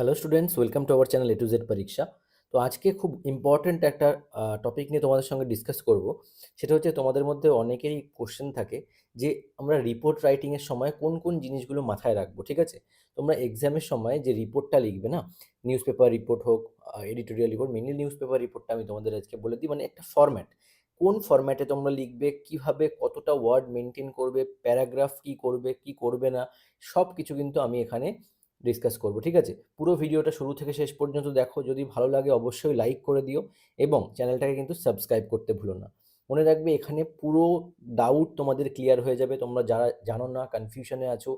Hello students welcome to our channel A to Z পরীক্ষা তো আজকে খুব ইম্পর্ট্যান্ট একটা টপিক নিয়ে তোমাদের সঙ্গে ডিসকাস করব। সেটা হচ্ছে তোমাদের মধ্যে অনেকেরই কোশ্চেন থাকে যে আমরা রিপোর্ট রাইটিংয়ের সময় কোন কোন জিনিসগুলো মাথায় রাখব, ঠিক আছে? তোমরা এক্সামের সময় যে রিপোর্টটা লিখবে না নিউজ পেপার রিপোর্ট হোক editorial report mainly news paper রিপোর্টটা আমি তোমাদের আজকে বলে দিই। মানে একটা ফরম্যাট কোন ফরম্যাটে তোমরা লিখবে, কীভাবে কতটা ওয়ার্ড মেনটেন করবে প্যারাগ্রাফ কি করবে কি করবে না সব কিছু কিন্তু আমি এখানে ডিসকাস করব, ঠিক আছে? পুরো ভিডিওটা শুরু থেকে শেষ পর্যন্ত দেখো, যদি ভালো লাগে অবশ্যই লাইক করে দিও এবং চ্যানেলটাকে কিন্তু সাবস্ক্রাইব করতে ভুলো না। মনে রাখবে এখানে পুরো ডাউট তোমাদের ক্লিয়ার হয়ে যাবে, তোমরা যারা জানো না কনফিউশনে আছো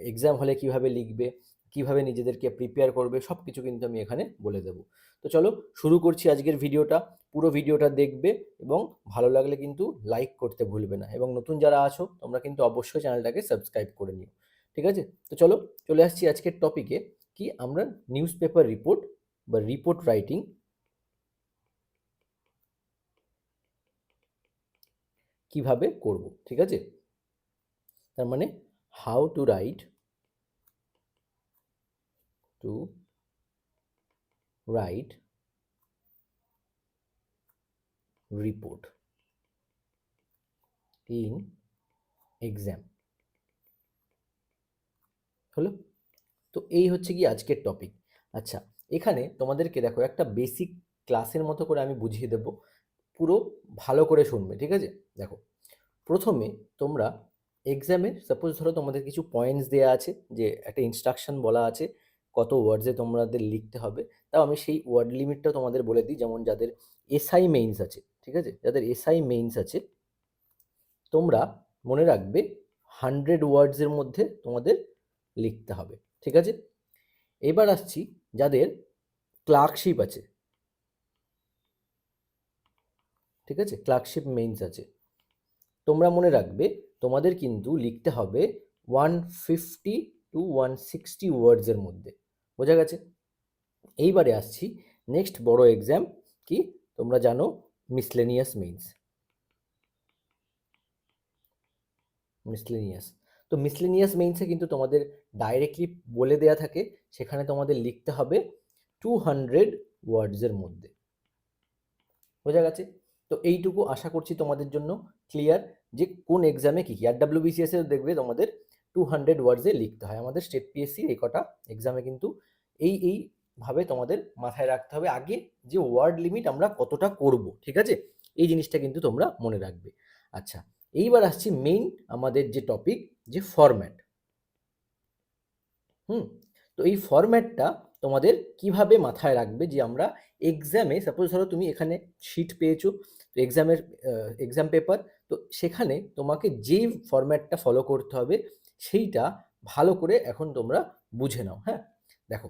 এক্সাম হলে কীভাবে লিখবে, কীভাবে নিজেদেরকে প্রিপেয়ার করবে সব কিছু কিন্তু আমি এখানে বলে দেব। তো চলো, শুরু করছি আজকের ভিডিওটা পুরো ভিডিওটা দেখবে এবং ভালো লাগলে কিন্তু লাইক করতে ভুলবে না এবং নতুন যারা আছো, তোমরা কিন্তু অবশ্যই চ্যানেলটাকে সাবস্ক্রাইব করে নিও। ঠিক আছে? তো চলো, চলে আসছি আজকের টপিকে কি আমরা নিউজ পেপার রিপোর্ট বা রিপোর্ট রাইটিং কীভাবে করব, ঠিক আছে? তার মানে how to write to write report in exam হলো? তো এই হচ্ছে কি আজকের টপিক আচ্ছা এখানে তোমাদেরকে দেখো একটা বেসিক ক্লাসের মতো করে আমি বুঝিয়ে দেব। পুরো ভালো করে শুনবে, ঠিক আছে? দেখো, প্রথমে তোমরা এক্সামে সাপোজ ধরো তোমাদের কিছু পয়েন্টস দেওয়া আছে, যে একটা ইনস্ট্রাকশন বলা আছে, কত ওয়ার্ডসে তোমাদের লিখতে হবে। তাও আমি সেই ওয়ার্ড লিমিটটা তোমাদের বলে দিই, যেমন যাদের এসআই মেইনস আছে, ঠিক আছে? যাদের এসআই মেইনস আছে, তোমরা মনে রাখবে হান্ড্রেড ওয়ার্ডসের মধ্যে তোমাদের লিখতে হবে, ঠিক আছে? এবার আসছি যাদের ক্লার্কশিপ আছে, ঠিক আছে? ক্লার্কশিপ মেইনস আছে। তোমরা মনে রাখবে, তোমাদের কিন্তু লিখতে হবে one fifty to one sixty ওয়ার্ডসের মধ্যে, বোঝা গেছে? এইবারে আসছি নেক্সট বড় এক্সাম কি? তোমরা জানো মিসলেনিয়াস মেইনস মিসলেনিয়াস তো মিসলেনিয়াস মেইনসে কিন্তু তোমাদের ডাইরেক্টলি বলে দেয়া থাকে, সেখানে তোমাদের লিখতে হবে টু হান্ড্রেড ওয়ার্ডসের মধ্যে। বোঝা গেছে? তো এইটুকু আশা করছি তোমাদের জন্য ক্লিয়ার যে কোন এক্সামে কী কী। আর ডাব্লিউবিসিএসে দেখবে তোমাদের টু হান্ড্রেড ওয়ার্ডসে লিখতে হয়। আমাদের স্টেট পিএসসি এই কটা এক্সামে কিন্তু এই এইভাবে তোমাদের মাথায় রাখতে হবে। আগে যে ওয়ার্ড লিমিট আমরা কতটা করব, ঠিক আছে? এই জিনিসটা কিন্তু তোমরা মনে রাখবে। আচ্ছা এইবার আসছি মেইন আমাদের যে টপিক যে ফরম্যাট হুম, তো এই ফরম্যাটটা তোমাদের কীভাবে মাথায় রাখবে যে আমরা এক্সামে সাপোজ ধরো তুমি এখানে শিট পেয়েছ, তো এক্সামের এক্সাম পেপার তো সেখানে তোমাকে যে ফরম্যাটটা ফলো করতে হবে, সেইটা ভালো করে এখন তোমরা বুঝে নাও হ্যাঁ? দেখো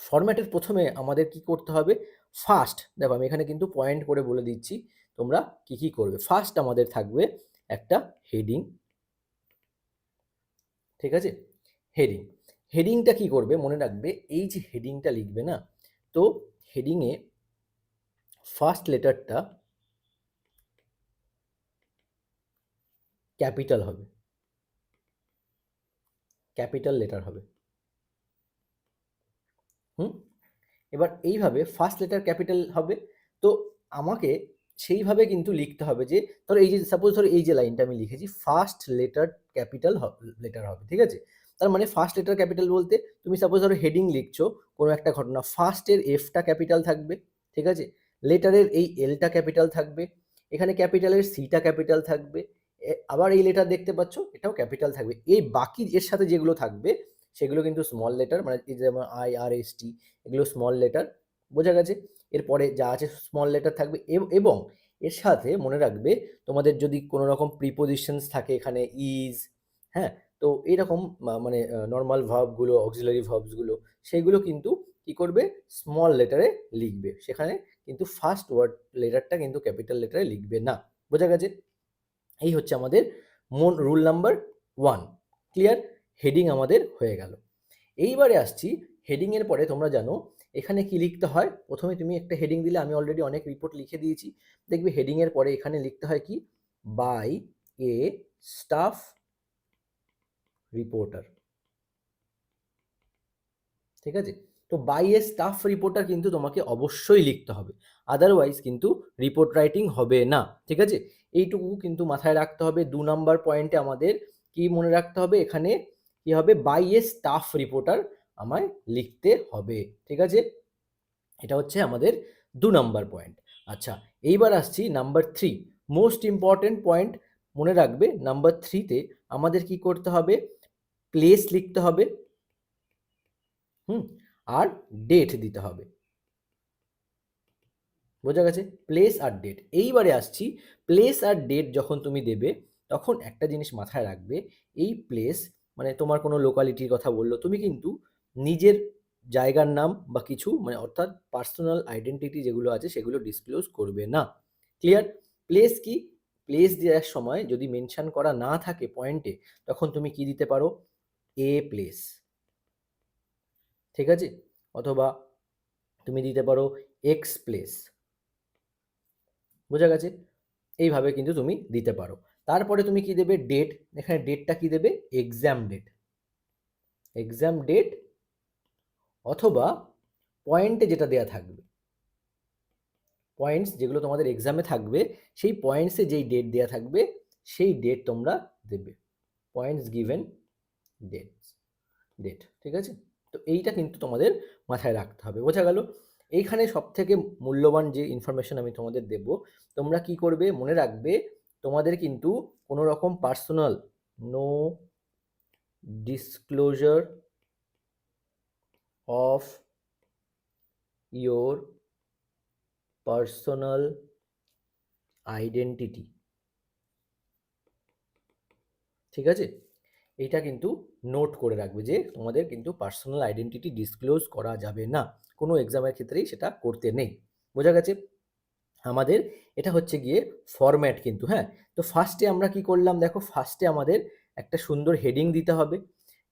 ফরম্যাটের প্রথমে আমাদের কি করতে হবে? ফার্স্ট দেখো আমি এখানে কিন্তু পয়েন্ট করে বলে দিচ্ছি তোমরা কি কি করবে? ফার্স্ট আমাদের থাকবে একটা হেডিং ঠিক আছে? হেডিং হেডিংটা কি করবে? মনে রাখবে, এই যে হেডিংটা লিখবে না, তো হেডিংয়ে ফার্স্ট লেটারটা ক্যাপিটাল হবে। ক্যাপিটাল লেটার হবে। হুম? এবার এইভাবে ফার্স্ট লেটার ক্যাপিটাল হবে। তো আমাকে সেইভাবে কিন্তু লিখতে হবে যে, ধরো এই যে সাপোজ ধরো এই যে লাইনটা আমি লিখেছি ফার্স্ট লেটার ক্যাপিটাল লেটার হবে, ঠিক আছে? তার মানে ফার্স্ট লেটার ক্যাপিটাল বলতে, তুমি সাপোজ ধরো হেডিং লিখছো, কোনো একটা ঘটনা ফার্স্টের এফটা ক্যাপিটাল থাকবে, ঠিক আছে? লেটারের এই এলটা ক্যাপিটাল থাকবে, এখানে ক্যাপিটালের সিটা ক্যাপিটাল থাকবে আবার এই লেটার দেখতে পাচ্ছ, এটাও ক্যাপিটাল থাকবে। এই বাকি এর সাথে যেগুলো থাকবে, সেগুলো কিন্তু স্মল লেটার মানে যেমন আই আর এস টি এগুলো স্মল লেটার বোঝা গেছে? এরপরে যা আছে স্মল লেটার থাকবে এবং এর সাথে মনে রাখবে তোমাদের যদি কোনো রকম প্রিপোজিশনস থাকে এখানে ইজ হ্যাঁ? তো এইরকম মানে নর্মাল ভার্বগুলো অক্সিলারি ভার্বসগুলো সেইগুলো কিন্তু কি করবে? স্মল লেটারে লিখবে। সেখানে কিন্তু ফার্স্ট ওয়ার্ড লেটারটা কিন্তু ক্যাপিটাল লেটারে লিখবে না। বোঝা গেছে? এই হচ্ছে আমাদের মন rule number one clear heading আমাদের হয়ে গেল। এইবারে আসছি। হেডিংয়ের পরে তোমরা জানো এখানে কি লিখতে হয়? প্রথমে তুমি একটা হেডিং দিলে, আমি অলরেডি অনেক রিপোর্ট লিখে দিয়েছি। দেখবে হেডিংয়ের পরে এখানে লিখতে হয় কি? বাই এ স্টাফ রিপোর্টার ঠিক আছে? তো বাই এ স্টাফ রিপোর্টার কিন্তু তোমাকে অবশ্যই লিখতে হবে। আদারওয়াইজ কিন্তু রিপোর্ট রাইটিং হবে না। ঠিক আছে? এইটুকু কিন্তু মাথায় রাখতে হবে। দু নাম্বার পয়েন্টে আমাদের কি মনে রাখতে হবে? এখানে কি হবে? বাই এ স্টাফ রিপোর্টার আমায় লিখতে হবে, ঠিক আছে? এটা হচ্ছে আমাদের দু নাম্বার পয়েন্ট আচ্ছা এইবার আসছি number three most important point মনে রাখবে নাম্বার থ্রিতে আমাদের কি করতে হবে? প্লেস লিখতে হবে, হুম, আর ডেট দিতে হবে। বোঝা গেছে? প্লেস আর ডেট এইবারে আসছি প্লেস আর ডেট যখন তুমি দেবে, তখন একটা জিনিস মাথায় রাখবে, এই প্লেস মানে তোমার কোনো লোকালিটির কথা বলল, তুমি কিন্তু নিজের জায়গার নাম বা কিছু মানে অর্থাৎ পার্সোনাল আইডেন্টিটি যেগুলো আছে সেগুলো ডিসক্লোজ করবে না। ক্লিয়ার প্লেস কি? প্লেস দেওয়ার সময় যদি মেনশান করা না থাকে পয়েন্টে তখন তুমি কি দিতে পারো? এ প্লেস ঠিক আছে? অথবা তুমি দিতে পারো এক্স প্লেস বোঝা গেছে? এইভাবে কিন্তু তুমি দিতে পারো। তারপরে তুমি কি দেবে? ডেট এখানে ডেটটা কি দেবে? এক্সাম ডেট এক্সাম ডেট অথবা পয়েন্টে যেটা দেয়া থাকবে, পয়েন্টস যেগুলো তোমাদের এক্সামে থাকবে, সেই পয়েন্টসে যেই ডেট দেয়া থাকবে, সেই ডেট তোমরা দেবে। পয়েন্টস গিভেন ডেট ডেট, ঠিক আছে? তো এইটা কিন্তু তোমাদের মাথায় রাখতে হবে। বোঝা গেল? এইখানে সব থেকে মূল্যবান যে ইনফরমেশন আমি তোমাদের দেব, তোমরা কি করবে? মনে রাখবে, তোমাদের কিন্তু কোনো রকম personal no disclosure of your personal identity ঠিক আছে? এটা কিন্তু নোট করে রাখবে যে তোমাদের কিন্তু পার্সোনাল আইডেন্টিটি ডিসক্লোজ করা যাবে না। কোনো এক্সামের ক্ষেত্রেই সেটা করতে নেই। বোঝা গেছে? আমাদের এটা হচ্ছে গিয়ে ফরম্যাট কিন্তু হ্যাঁ? তো ফার্স্টে আমরা কি করলাম? দেখো ফার্স্টে আমাদের একটা সুন্দর হেডিং দিতে হবে।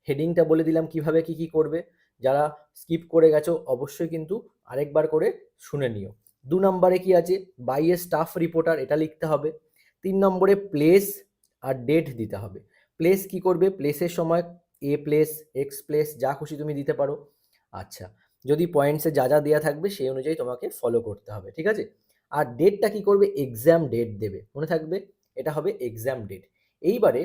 হেডিংটা বলে দিলাম কীভাবে কি কি করবে। যারা স্কিপ করে গেছো, অবশ্যই কিন্তু আরেকবার করে শুনে নিও। দু নম্বরে কি আছে? বাই এ স্টাফ রিপোর্টার এটা লিখতে হবে। তিন নম্বরে প্লেস আর ডেট দিতে হবে। প্লেস কি করবে? প্লেসের সময় এ প্লেস এক্স প্লেস যা খুশি তুমি দিতে পারো। আচ্ছা যদি পয়েন্টসে যা যা দেওয়া থাকবে, সেই অনুযায়ী তোমাকে ফলো করতে হবে, ঠিক আছে? আর ডেটটা কি করবে? এক্সাম ডেট দেবে। মনে থাকবে? এটা হবে এক্সাম ডেট এইবারে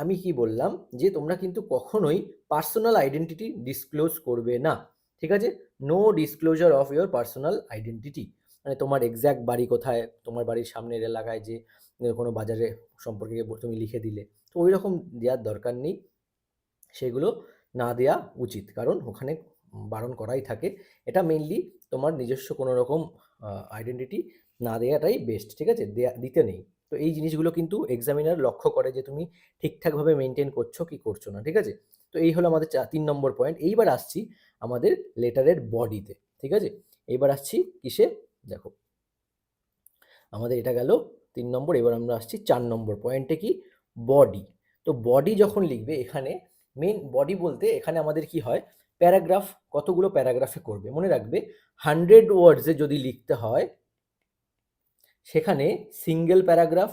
আমি কি বললাম যে তোমরা কিন্তু কখনোই পার্সোনাল আইডেন্টিটি ডিসক্লোজ করবে না, ঠিক আছে? No disclosure of your personal identity মানে তোমার এক্স্যাক্ট বাড়ি কোথায়, তোমার বাড়ির সামনের এলাকায় যে কোনো বাজারে সম্পর্কে তুমি লিখে দিলে। তো ওই রকম দেওয়ার দরকার নেই। সেগুলো না দেওয়া উচিত। কারণ ওখানে বারণ করাই থাকে। এটা মেনলি তোমার নিজস্ব কোনো রকম আইডেন্টিটি না দেওয়াটাই বেস্ট ঠিক আছে? দেয়া, দিতে নেই। তো এই জিনিসগুলো কিন্তু এক্সামিনার লক্ষ্য করে যে তুমি ঠিকঠাকভাবে মেনটেন করছ কি করছ না, ঠিক আছে? তো এই হলো আমাদের তিন নম্বর পয়েন্ট এইবার আসছি আমাদের লেটারের বডিতে ঠিক আছে? এইবার আসছি কিসে? দেখো। আমাদের এটা গেল তিন নম্বর, এবার আমরা আসছি চার নম্বর পয়েন্টে কি? বডি তো বডি যখন লিখবে এখানে মেন বডি বলতে এখানে আমাদের কি হয়? প্যারাগ্রাফ কতগুলো প্যারাগ্রাফে করবে? মনে রাখবে হান্ড্রেড ওয়ার্ডসে যদি লিখতে হয় সেখানে সিঙ্গেল প্যারাগ্রাফ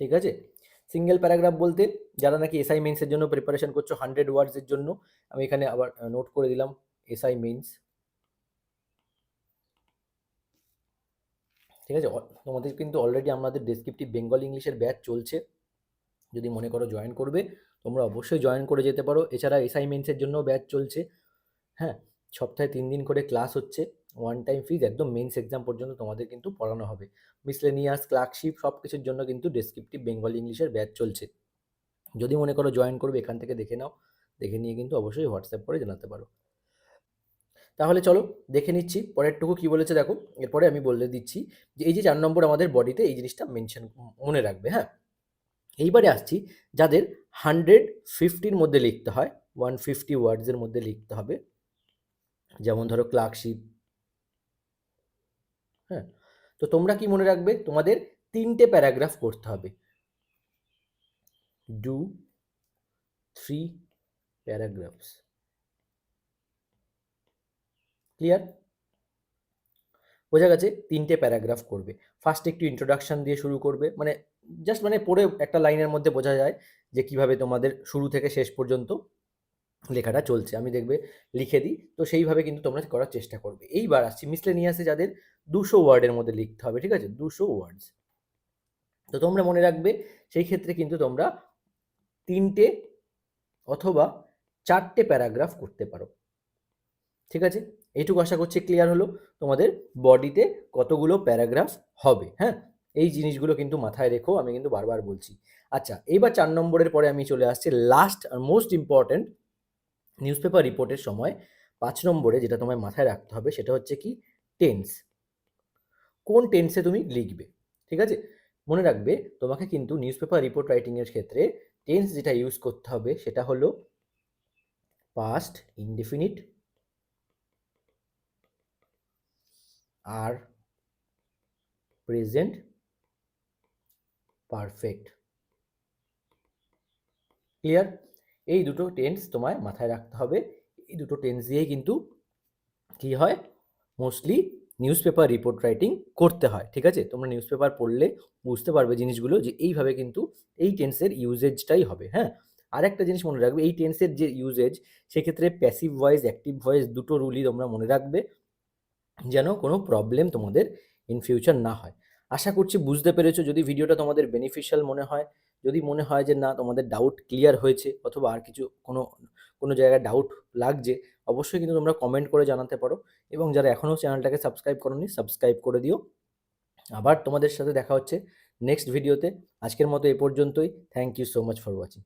ঠিক আছে? সিঙ্গেল প্যারাগ্রাফ বলতে যারা নাকি এসআই মেন্সের জন্য প্রিপারেশন করছ হান্ড্রেড ওয়ার্ডসের জন্য, আমি এখানে আবার নোট করে দিলাম এসআই মেন্স ঠিক আছে? তোমাদের কিন্তু অলরেডি আমাদের ডেসক্রিপটিভ বেঙ্গল ইংলিশের ব্যাচ চলছে। যদি মনে করো জয়েন করবে, তোমরা অবশ্যই জয়েন করে যেতে পারো। এছাড়া এসআই মেন্সের জন্য ব্যাচ চলছে। হ্যাঁ সপ্তাহে তিন দিন করে ক্লাস হচ্ছে। ওয়ান টাইম ফিজ একদম মেন্স এক্সাম পর্যন্ত তোমাদের কিন্তু পড়ানো হবে। মিসলেনিয়াস ক্লার্কশিপ সব কিছুর জন্য কিন্তু ডেসক্রিপটিভ বেঙ্গল ইংলিশের ব্যাচ চলছে। যদি মনে করো জয়েন করবে, এখান থেকে দেখে নাও, দেখে নিয়ে কিন্তু অবশ্যই হোয়াটসঅ্যাপ করে জানাতে পারো। তাহলে চলো, দেখে নিচ্ছি। পরেরটুকু কি বলেছে দেখো, এরপরে আমি বলে দিচ্ছি যে, এই যে চার নম্বর আমাদের বডিতে এই জিনিসটা মেনশন মনে রাখবে হ্যাঁ? এইবারে আসছি, যাদের হান্ড্রেড ফিফটির মধ্যে লিখতে হয় ওয়ান ফিফটি ওয়ার্ডসের মধ্যে লিখতে হবে। যেমন ধরো ক্লার্কশিপ হ্যাঁ? তো তোমরা কি মনে রাখবে? তোমাদের তিনটে প্যারাগ্রাফ করতে হবে। ডু থ্রি প্যারাগ্রাফস ক্লিয়ার বোঝা গেছে তিনটে প্যারাগ্রাফ করবে। ফার্স্ট একটু ইন্ট্রোডাকশন দিয়ে শুরু করবে। মানে জাস্ট মানে পড়ে একটা লাইনের মধ্যে বোঝা যায় যে কীভাবে তোমাদের শুরু থেকে শেষ পর্যন্ত লেখাটা চলছে। আমি দেখবে লিখে দিই। তো সেইভাবে কিন্তু তোমরা করার চেষ্টা করবে। এইবার আসছি। মিসলে নিয়ে মিসলেনিয়াসে যাদের দুশো ওয়ার্ডের মধ্যে লিখতে হবে, ঠিক আছে? দুশো ওয়ার্ডস তো তোমরা মনে রাখবে, সেই ক্ষেত্রে কিন্তু তোমরা তিনটে অথবা চারটে প্যারাগ্রাফ করতে পারো। ঠিক আছে? এইটুকু আশা করছি ক্লিয়ার হলো। তোমাদের বডিতে কতগুলো প্যারাগ্রাফ হবে হ্যাঁ? এই জিনিসগুলো কিন্তু মাথায় রেখো, আমি কিন্তু বারবার বলছি। আচ্ছা এইবার চার নম্বরের পরে আমি চলে আসছি লাস্ট আর মোস্ট ইম্পর্ট্যান্ট নিউজ পেপার রিপোর্টের সময় পাঁচ নম্বরে যেটা তোমায় মাথায় রাখতে হবে, সেটা হচ্ছে কি? টেন্স কোন টেন্সে তুমি লিখবে, ঠিক আছে? মনে রাখবে তোমাকে কিন্তু নিউজ পেপার রিপোর্ট রাইটিংয়ের ক্ষেত্রে টেন্স যেটা ইউজ করতে হবে সেটা হলো পাস্ট ইনডিফিনিট আর প্রেজেন্ট পারফেক্ট ক্লিয়ার এই দুটো টেন্স তোমায় মাথায় রাখতে হবে। এই দুটো টেন্স দিয়েই কিন্তু কি হয়? Mostly news paper report writing করতে হয়, ঠিক আছে? তোমরা নিউজ পেপার পড়লে বুঝতে পারবে জিনিসগুলো যে এইভাবে কিন্তু এই টেন্সের ইউজেজটাই হবে হ্যাঁ? আর একটা জিনিস মনে রাখবে, এই টেন্সের যে ইউজেজ সেক্ষেত্রে প্যাসিভ ভয়েস অ্যাক্টিভ ভয়েস দুটো রুলই তোমরা মনে রাখবে যেন কোনো প্রবলেম তোমাদের ইন ফিউচার না হয়। আশা করছি বুঝতে পেরেছ, যদি ভিডিওটা তোমাদের বেনিফিশিয়াল মনে হয়, যদি মনে হয় যে না তোমাদের ডাউট ক্লিয়ার হয়েছে অথবা আর কিছু কোনো কোনো জায়গায় ডাউট লাগছে অবশ্যই কিন্তু তোমরা কমেন্ট করে জানাতে পারো এবং যারা এখনও চ্যানেলটাকে সাবস্ক্রাইব করোনি সাবস্ক্রাইব করে দিও। আবার তোমাদের সাথে দেখা হচ্ছে নেক্সট ভিডিওতে আজকের মতো এ পর্যন্তই। Thank you so much for watching